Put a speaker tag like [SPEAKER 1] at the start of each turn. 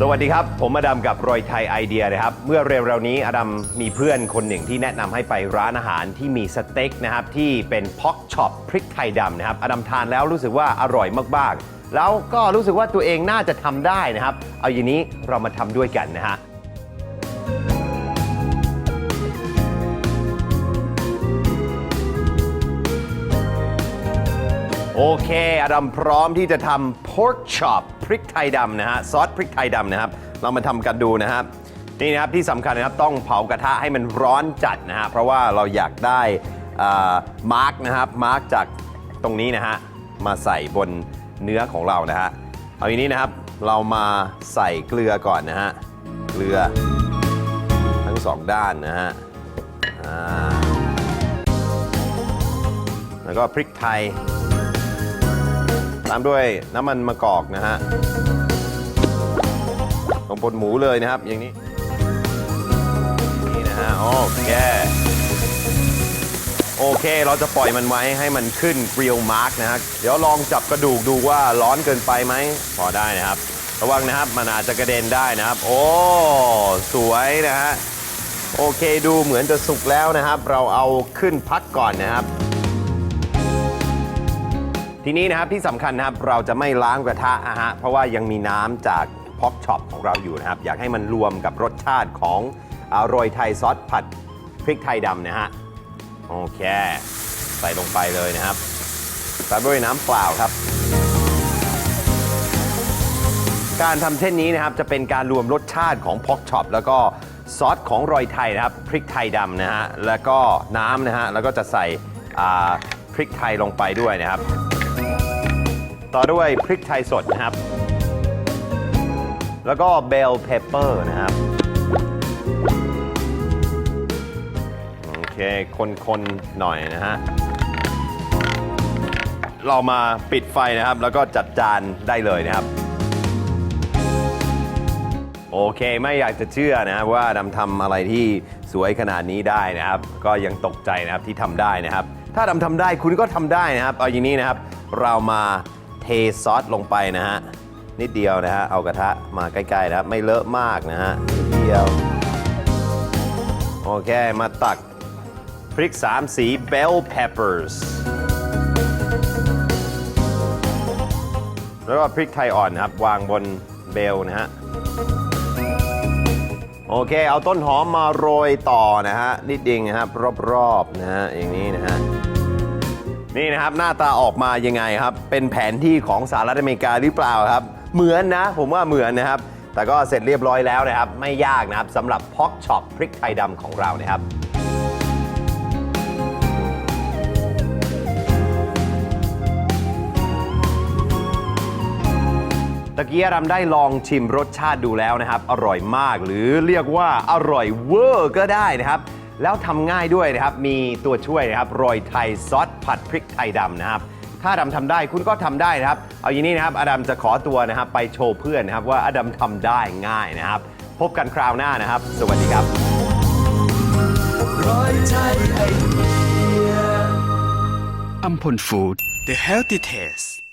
[SPEAKER 1] สวัสดีครับ ผมอดัมกับรอยไทยไอเดียนะครับ เมื่อเร็วๆนี้อดัมมีเพื่อนคนหนึ่งที่แนะนำให้ไปร้านอาหารที่มีสเต็กนะครับที่เป็นพ็อกช็อปพริกไทยดำนะครับอดัมทานแล้วรู้สึกว่าอร่อยมากๆ แล้วก็รู้สึกว่าตัวเองน่าจะทำได้นะครับ เอาอย่างนี้เรามาทำด้วยกันนะฮะ โอเค อดัมพร้อมที่จะทำ pork chop พริกไทยดำนะฮะ ซอสพริกไทยดำนะครับ เรามาทำกันดูนะครับ นี่นะครับที่สำคัญนะครับ ต้องเผากระทะให้มันร้อนจัดนะฮะ เพราะว่าเราอยากได้มาร์กนะครับ มาร์กจากตรงนี้นะฮะ มาใส่บนเนื้อของเรานะฮะ เอาอย่างนี้นะครับ เรามาใส่เกลือก่อนนะฮะ เกลือทั้งสองด้านนะฮะแล้วก็พริกไทย ตามด้วยน้ำมันมะกอกนะฮะลงบนหมูเลยนะครับ อย่างนี้ นี่นะฮะโอเคโอเค เราจะปล่อยมันไว้ให้มันขึ้น grill mark นะฮะเดี๋ยวลองจับกระดูกดูว่าร้อนเกินไปไหมพอได้นะครับ ระวังนะครับมันอาจจะกระเด็นได้นะครับ โอ้ สวยนะฮะโอเคดูเหมือนจะสุกแล้วนะครับ เราเอาขึ้นพักก่อนนะครับ ทีนี้นะครับที่สำคัญนะครับเราจะไม่ล้างกระทะนะฮะเพราะว่ายังมีน้ำจากพ็อกช็อปของเราอยู่นะครับ อยากให้มันรวมกับรสชาติของอโรยไทยซอสผัดพริกไทยดำนะฮะโอเค ใส่ลงไปเลยนะครับตามด้วยน้ำเปล่าครับ การทำเช่นนี้นะครับจะเป็นการรวมรสชาติของพ็อกช็อปแล้วก็ซอสของรอยไทยนะครับพริกไทยดำนะฮะแล้วก็น้ำนะฮะแล้วก็จะใส่อ่าพริกไทยลงไปด้วยนะครับ ต่อด้วยพริกไทยสดนะครับ แล้วก็เบลเพเปอร์นะครับ โอเค คนๆ หน่อยนะฮะ เรามาปิดไฟนะครับ แล้วก็จัดจานได้เลยนะครับ โอเค ไม่อยากจะเชื่อนะว่าดำทำอะไรที่สวยขนาดนี้ได้นะครับ ก็ยังตกใจนะครับที่ทำได้นะครับถ้าดำทำได้คุณก็ทำได้นะครับ เอาอย่างนี้นะครับ เรามา เทซอสลงไปนะฮะ นิดเดียวนะฮะ เอากระทะมาใกล้ๆนะครับไม่เลอะมากนะฮะนิดเดียว โอเค มาตักพริก 3 สี bell peppers แล้วก็พริกไทยอ่อนนะครับ วางบนเบลนะฮะ โอเค เอาต้นหอมมาโรยต่อนะฮะ นิดเดียวนะครับรอบๆนะฮะ อย่างนี้นะฮะ นี่นะครับหน้าตาออกมายังไงครับ เป็นแผนที่ของสหรัฐอเมริกาหรือเปล่าครับ เหมือนนะ ผมว่าเหมือนนะครับ แต่ก็เสร็จเรียบร้อยแล้วนะครับ ไม่ยากนะครับสำหรับพ็อกช็อปพริกไทยดำของเรานะครับตะกี้รำได้ลองชิมรสชาติดูแล้วนะครับ อร่อยมากหรือเรียกว่าอร่อยเวอร์ก็ได้นะครับ แล้วทำง่ายด้วยนะครับ มีตัวช่วยนะครับโรยไทยซอสผัดพริกไทยดำนะครับ ถ้าอดัมทำได้คุณก็ทำได้นะครับ เอาอย่างนี้นะครับอดัมจะขอตัวนะครับไปโชว์เพื่อนนะครับว่าอดัมทำได้ง่ายนะครับ พบกันคราวหน้านะครับ สวัสดีครับ
[SPEAKER 2] ร้อยไทยไอเดีย
[SPEAKER 3] อัมพลฟู้ด The Healthy Taste